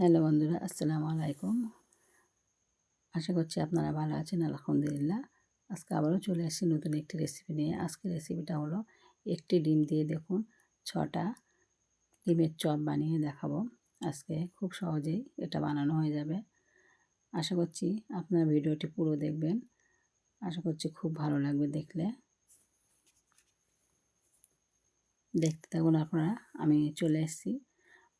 Hello বন্ধুরা, আসসালামু আলাইকুম। আশা করছি আপনারা ভালো আছেন, আলহামদুলিল্লাহ। আজকে আবারও চলে আসছি নতুন একটি রেসিপি নিয়ে। আজকের রেসিপিটা হলো একটি ডিম দিয়ে দেখুন, ছটা ডিমের চপ বানিয়ে দেখাবো। আজকে খুব সহজেই এটা বানানো হয়ে যাবে। আশা করছি আপনার ভিডিওটি পুরো দেখবেন। আশা করছি খুব ভালো লাগবে দেখলে। দেখতে থাকুন আপনারা, আমি চলে এসেছি।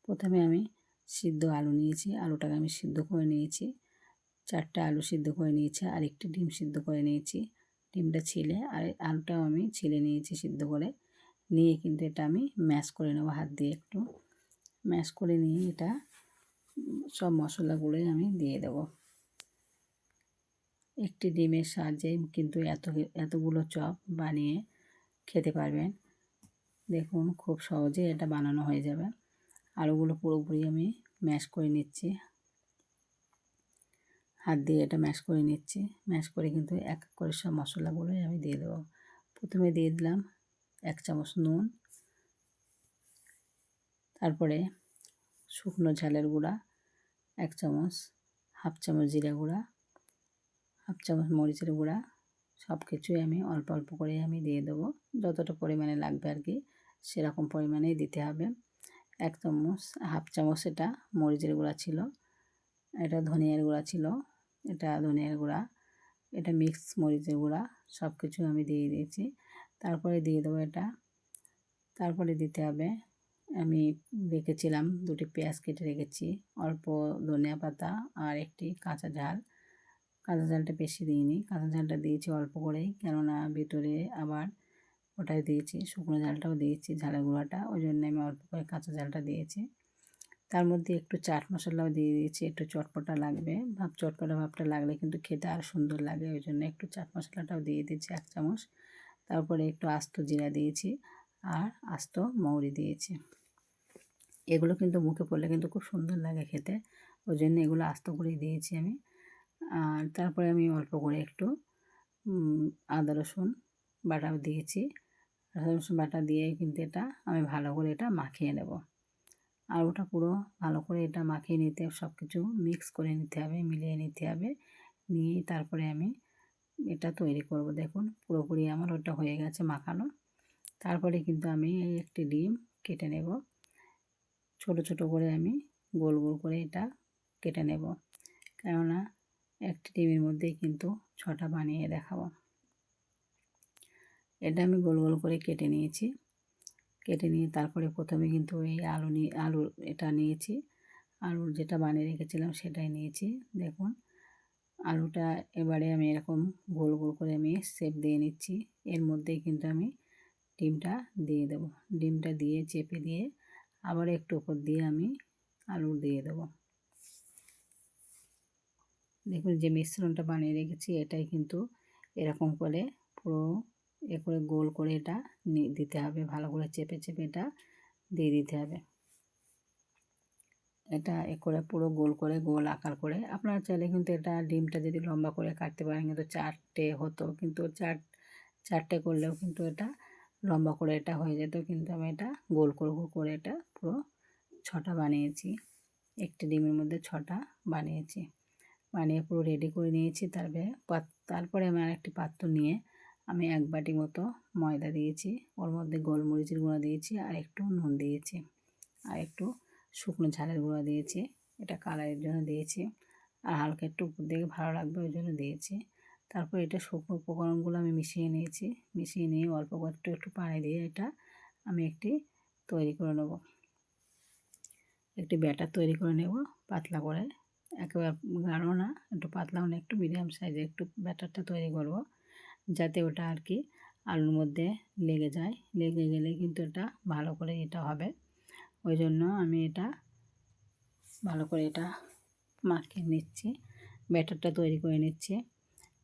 প্রথমে আমি সিদ্ধ আলু নিয়েছি, আলুটাকে আমি সিদ্ধ করে নিয়েছি। চারটা আলু সিদ্ধ করে নিয়েছি, আর একটি ডিম সিদ্ধ করে নিয়েছি। ডিমটা ছিলে, আর আলুটাও আমি ছিলে নিয়েছি সিদ্ধ করে। নিয়ে কিন্তু এটা আমি ম্যাশ করে নেব হাত দিয়ে একটু। ম্যাশ করে নিয়ে এটা সব মশলাগুলোই আমি দিয়ে দেব। একটি ডিমের সাহায্যে কিন্তু এত এতগুলো চপ বানিয়ে খেতে পারবেন। দেখুন, খুব সহজে এটা বানানো হয়ে যাবে। আলুগুলো পুরোপুরি আমি ম্যাশ করে নিচ্ছি। হাত দিয়ে এটা ম্যাশ করে নিচ্ছি। ম্যাশ করে কিন্তু এক এক করে সব মশলাগুলোই আমি দিয়ে দেবো। প্রথমে দিয়ে দিলাম এক চামচ নুন, তারপরে শুকনো ঝালের গুঁড়া, এক চামচ, হাফ চামচ জিরা গুঁড়া, হাফ চামচ মরিচের গুঁড়া সব কিছুই আমি অল্প অল্প করে আমি দিয়ে দেবো। যতটা পরিমাণে লাগবে আর কি, সেরকম পরিমাণেই দিতে হবে। এক চামচ হাফ চামচ এটা, মরিচের গুঁড়া ছিল। এটা ধনিয়ার গুঁড়া ছিল, এটা ধনিয়ার গুঁড়া, এটা মিক্স মরিচের গুঁড়া সব কিছু আমি দিয়ে দিয়েছি। তারপরে দিয়ে দেবো এটা। তারপরে দিতে হবে, আমি রেখেছিলাম দুটি পেঁয়াজ কেটে রেখেছি, অল্প ধনিয়া পাতা আর একটি কাঁচা ঝাল। কাঁচা ঝালটা বেশি দিইনি, কাঁচা ঝালটা দিয়েছি অল্প করেই, কেননা ভিতরে আবার ওটাই দিয়েছি, শুকনো ঝালটাও দিয়েছি, ঝালের গুঁড়াটা। ওই জন্য আমি অল্প করে কাঁচা ঝালটা দিয়েছি। তার মধ্যে একটু চাট মশলাও দিয়ে দিয়েছি, একটু চটপটা লাগবে। ভাব, চটপটা ভাবটা লাগলে কিন্তু খেতে আর সুন্দর লাগে। ওই জন্য একটু চাট মশলাটাও দিয়ে দিয়েছি এক চামচ। তারপরে একটু আস্ত জিরা দিয়েছি আর আস্ত মৌরি দিয়েছি। এগুলো কিন্তু মুখে পড়লে কিন্তু খুব সুন্দর লাগে খেতে। ওই জন্য এগুলো আস্ত করেই দিয়েছি আমি। আর তারপরে আমি অল্প করে একটু আদা রসুন বাটাও দিয়েছি। রসুন বাটা দিয়ে কিন্তু এটা আমি ভালো করে এটা মাখিয়ে নেব। আর ওটা পুরো ভালো করে এটা মাখিয়ে নিতে সব কিছু মিক্স করে নিতে হবে, মিলিয়ে নিতে হবে। নিয়ে তারপরে আমি এটা তৈরি করব। দেখুন, পুরোপুরি আমার ওটা হয়ে গেছে মাখানো। তারপরে কিন্তু আমি এই একটি ডিম কেটে নেব। ছোট ছোট করে আমি গোল গোল করে এটা কেটে নেব। কেননা একটি ডিমের মধ্যেই কিন্তু ছটা বানিয়ে দেখাবো। এটা আমি গোল গোল করে কেটে নিয়েছি। কেটে নিয়ে তারপরে প্রথমে কিন্তু এই আলু নিয়ে আলু এটা নিয়েছি। আলুর যেটা বানিয়ে রেখেছিলাম সেটাই নিয়েছি, দেখুন। আলুটা এবারে আমি এরকম গোল গোল করে আমি শেপ দিয়ে নিচ্ছি। এর মধ্যেই কিন্তু আমি ডিমটা দিয়ে দেব। ডিমটা দিয়ে চেপে দিয়ে আবার একটু ওপর দিয়ে আমি আলু দিয়ে দেব। দেখুন যে মিশ্রণটা বানিয়ে রেখেছি, এটাই কিন্তু এরকম করে পুরো এ করে গোল করে এটা দিতে হবে। ভালো করে চেপে চেপে এটা দিয়ে দিতে হবে। এটা এ করে পুরো গোল করে, গোল আকার করে। আপনারা চাইলে কিন্তু এটা ডিমটা যদি লম্বা করে কাটতে পারেন, কিন্তু চারটে হতো। কিন্তু চার, চারটে করলেও কিন্তু এটা লম্বা করে এটা হয়ে যেত। কিন্তু আমি এটা গোল করে গোল করে এটা পুরো ছটা বানিয়েছি। একটি ডিমের মধ্যে ছটা বানিয়েছি। বানিয়ে পুরো রেডি করে নিয়েছি। তারপরে তারপরে আমি আর একটি পাত্র নিয়ে আমি এক বাটি মতো ময়দা দিয়েছি, ওর মধ্যে গোলমরিচের গুঁড়া দিয়েছি আর একটু নুন দিয়েছি। আর একটু শুকনো ঝালের গুঁড়া দিয়েছি, এটা কালারের জন্য দিয়েছি। আর হালকা একটু উপর ভালো লাগবে ওই জন্য দিয়েছি। তারপর এটা শুকনো উপকরণগুলো আমি মিশিয়ে নিয়েছি, মিশিয়ে নিয়ে অল্প একটু একটু পানি দিয়ে এটা আমি একটি তৈরি করে নেব। একটি ব্যাটার তৈরি করে নেব পাতলা করে। একেবারে গাঢ় না, একটু পাতলা মানে একটু মিডিয়াম সাইজে একটু ব্যাটারটা তৈরি করব। যাতে ওটা আর কি আলুর মধ্যে লেগে যায়। লেগে গেলে কিন্তু এটা ভালো করে এটা হবে। ওই জন্য আমি এটা ভালো করে এটা মাখিয়ে নিচ্ছি। ব্যাটারটা তৈরি করে নিচ্ছি।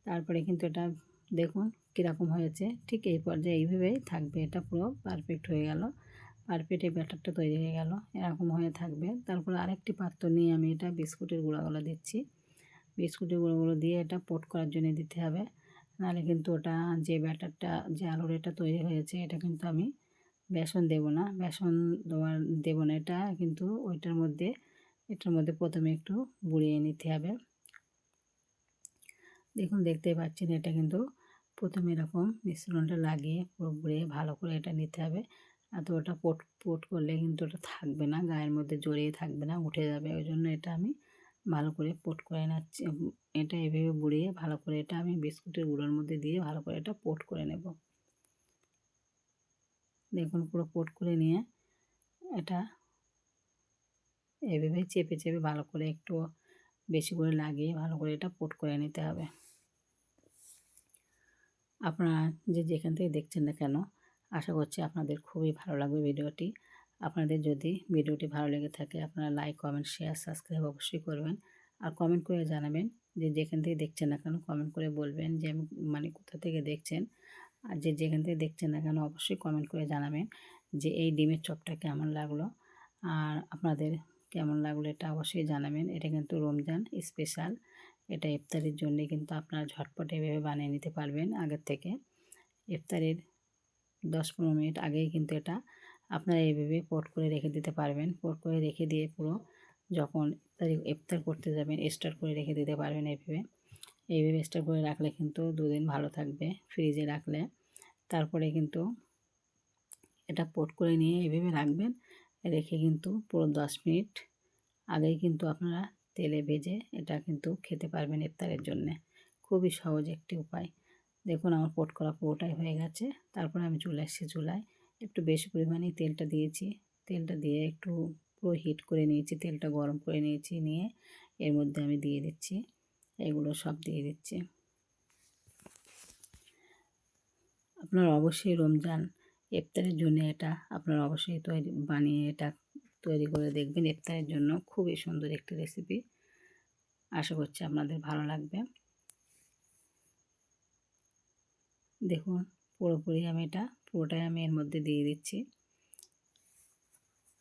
তারপরে কিন্তু এটা দেখুন কীরকম হয়েছে। ঠিক এই পর্যায়ে এইভাবেই থাকবে। এটা পুরো পারফেক্ট হয়ে গেল। পারফেক্ট এই ব্যাটারটা তৈরি হয়ে গেল। এরকম হয়ে থাকবে। তারপরে আরেকটি পাত্র নিয়ে আমি এটা বিস্কুটের গুঁড়াগুলো দিচ্ছি। বিস্কুটের গুঁড়োগুলো দিয়ে এটা পোট করার জন্য দিতে হবে। নাহলে কিন্তু ওটা যে ব্যাটারটা, যে আলুর এটা তৈরি হয়েছে, এটা কিন্তু আমি বেসন দেব না। বেসন দেওয়ার দেবো না, এটা কিন্তু ওইটার মধ্যে, এটার মধ্যে প্রথমে একটু বুড়িয়ে নিতে হবে। দেখুন, দেখতেই পাচ্ছেন, এটা কিন্তু প্রথমে এরকম মিশ্রণটা লাগিয়ে পুরো বুড়িয়ে ভালো করে এটা নিতে হবে। আর তো ওটা পোট পোট করলে কিন্তু ওটা থাকবে না, গায়ের মধ্যে জড়িয়ে থাকবে না, উঠে যাবে। ওই জন্য এটা আমি ভালো করে পোট করে নিচ্ছি। এটা এভাবে বুড়িয়ে ভালো করে এটা আমি বিস্কুটের গুঁড়োর মধ্যে দিয়ে ভালো করে এটা পোট করে নেব। দেখুন পুরো পোট করে নিয়ে এটা এভাবে চেপে চেপে ভালো করে একটু বেশি করে লাগিয়ে ভালো করে এটা পোট করে নিতে হবে। আপনারা যে যেখান থেকে দেখছেন না কেন, আশা করছি আপনাদের খুবই ভালো লাগবে ভিডিওটি। আপনাদের যদি ভিডিওটি ভালো লেগে থাকে, আপনারা লাইক কমেন্ট শেয়ার সাবস্ক্রাইব অবশ্যই করবেন। আর কমেন্ট করে জানাবেন যে যেখান থেকে দেখছেন না কেন কমেন্ট করে বলবেন যে আমি মানে কোথা থেকে দেখছেন। আর যে যেখান থেকে দেখছেন না কেন, অবশ্যই কমেন্ট করে জানাবেন যে এই ডিমের চপটা কেমন লাগল। আর আপনাদের কেমন লাগল এটা অবশ্যই জানাবেন। এটা কিন্তু রমজান স্পেশাল এটা ইফতারির জন্যে কিন্তু আপনারা ঝটপট এভাবে বানিয়ে নিতে পারবেন আগের থেকে। ইফতারির দশ পনেরো মিনিট আগেই কিন্তু এটা আপনারা এইভাবে পোট করে রেখে দিতে পারবেন। পোট করে রেখে দিয়ে পুরো যখন ইফতারি করতে যাবেন স্টার্ট করে রেখে দিতে পারবেন এইভাবে। এইভাবে স্টার্ট করে রাখলে কিন্তু দুদিন ভালো থাকবে ফ্রিজে রাখলে। তারপরে কিন্তু এটা পোট করে নিয়ে এইভাবে রাখবেন, রেখে কিন্তু পুরো দশ মিনিট আগেই কিন্তু আপনারা তেলে ভেজে এটা কিন্তু খেতে পারবেন ইফতারের জন্যে। খুবই সহজ একটি উপায়। দেখুন আমার পোট করা পুরোটাই হয়ে গেছে। তারপরে আমি চলে এসেছি চুলায়। একটু বেশি পরিমাণে তেলটা দিয়েছি। তেলটা দিয়ে একটু পুরো হিট করে নিয়েছি, তেলটা গরম করে নিয়েছি, নিয়ে এর মধ্যে আমি দিয়ে দিচ্ছি, এগুলো সব দিয়ে দিচ্ছি। আপনার অবশ্যই রমজান, ইফতারের জন্য এটা আপনার অবশ্যই তৈরি, বানিয়ে এটা তৈরি করে দেখবেন। ইফতারের জন্য খুবই সুন্দর একটি রেসিপি আশা করছি আপনাদের ভালো লাগবে। দেখুন, পুরোপুরি আমি এটা পুরোটাই আমি এর মধ্যে দিয়ে দিচ্ছি।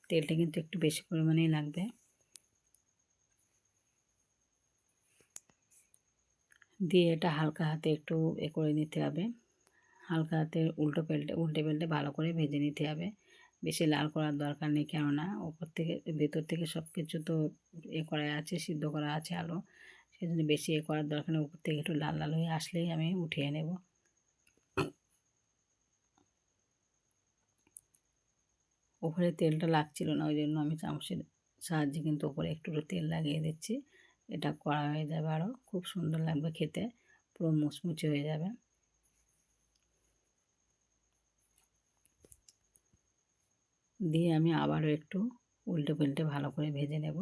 তেলটা কিন্তু একটু বেশি পরিমাণেই লাগবে। দিয়ে এটা হালকা হাতে একটু এ করে নিতে হবে। হালকা হাতে উল্টো পেল্টে, উল্টে পেল্টে ভালো করে ভেজে নিতে হবে। বেশি লাল করার দরকার নেই, কেননা ওপর থেকে, ভেতর থেকে সব কিছু তো এ করা আছে, সিদ্ধ করা আছে আলো। সেই জন্য বেশি এ করার দরকার নেই, উপর থেকে একটু লাল লাল হয়ে আসলেই আমি উঠিয়ে নেব। ওপরে তেলটা লাগছিল না, ওই জন্য আমি চামচের সাহায্যে কিন্তু ওপরে একটু তেল লাগিয়ে দিচ্ছি। এটা করা হয়ে যাবে আরও খুব সুন্দর লাগবে খেতে, পুরো মুচমুচে হয়ে যাবে। দিয়ে আমি আবারও একটু উল্টে পাল্টে ভালো করে ভেজে নেব।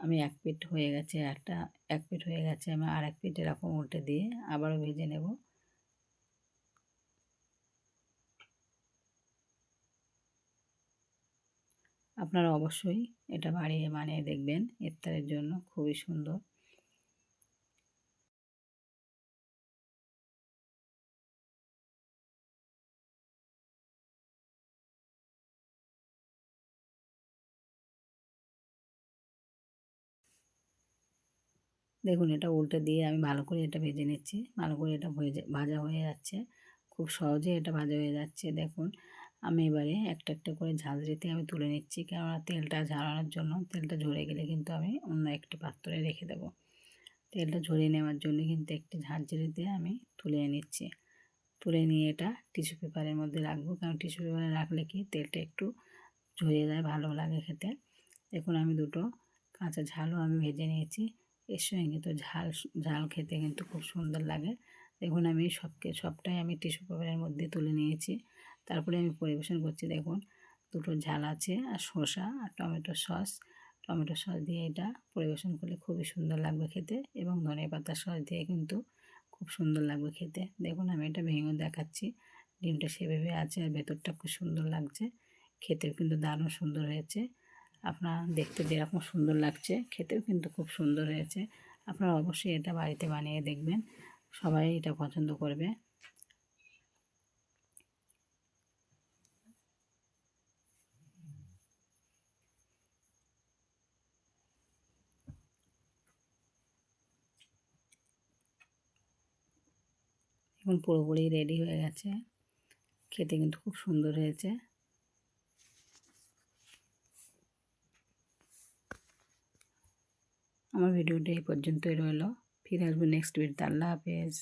আমি এক পিঠ হয়ে গেছে, একটা, এক পিঠ হয়ে গেছে, আমি আর এক পিঠ এরকম উল্টে দিয়ে আবারও ভেজে নেব। আপনারা অবশ্যই এটা বাড়িয়ে বানিয়ে দেখবেন, ইফতারের জন্য খুবই সুন্দর। দেখুন, এটা উল্টে দিয়ে আমি ভালো করে এটা ভেজে নিচ্ছি। ভালো করে এটা ভেজে, ভাজা হয়ে যাচ্ছে। খুব সহজে এটা ভাজা হয়ে যাচ্ছে। দেখুন আমি এবারে একটা একটা করে ঝাঁঝরিতে আমি তুলে নিচ্ছি। কেননা তেলটা ঝাড়ানোর জন্য তেলটা ঝরে গেলে কিন্তু আমি অন্য একটি পাত্রে রেখে দেব। তেলটা ঝরিয়ে নেওয়ার জন্য কিন্তু একটি ঝাঁঝরিতে আমি তুলে নিচ্ছি। তুলে নিয়ে এটা টিস্যু পেপারের মধ্যে রাখব। কারণ টিস্যু পেপারে রাখলে কি তেলটা একটু ঝরে যায়, ভালো লাগে খেতে। দেখুন আমি দুটো কাঁচা ঝালও আমি ভেজে নিয়েছি। এর সঙ্গে তো ঝাল ঝাল খেতে কিন্তু খুব সুন্দর লাগে। দেখুন আমি সবকে, সবটাই আমি টিস্যু পেপারের মধ্যে তুলে নিয়েছি। তারপরে আমি পরিবেশন করছি দেখুন। দুটো ঝাল আছে, আর শসা আর টমেটো সস। টমেটো সস দিয়ে এটা পরিবেশন করলে খুবই সুন্দর লাগবে খেতে এবং ধনে পাতা সস দিয়ে কিন্তু খুব সুন্দর লাগবে খেতে। দেখুন আমি এটা ভেঙেও দেখাচ্ছি। ডিমটা সেভাবে আছে আর ভেতরটা খুব সুন্দর লাগছে। খেতেও কিন্তু দারুণ সুন্দর হয়েছে। আপনার দেখতে যেরকম সুন্দর লাগছে, খেতেও কিন্তু খুব সুন্দর হয়েছে। আপনারা অবশ্যই এটা বাড়িতে বানিয়ে দেখবেন। সবাই এটা পছন্দ করবে। এখন পুরোপুরি রেডি হয়ে গেছে। খেতে কিন্তু খুব সুন্দর হয়েছে। আমার ভিডিওটা এই পর্যন্তই রইল। ফিরে আসব নেক্সট ভিডিওতে আল্লাহ হাফেজ।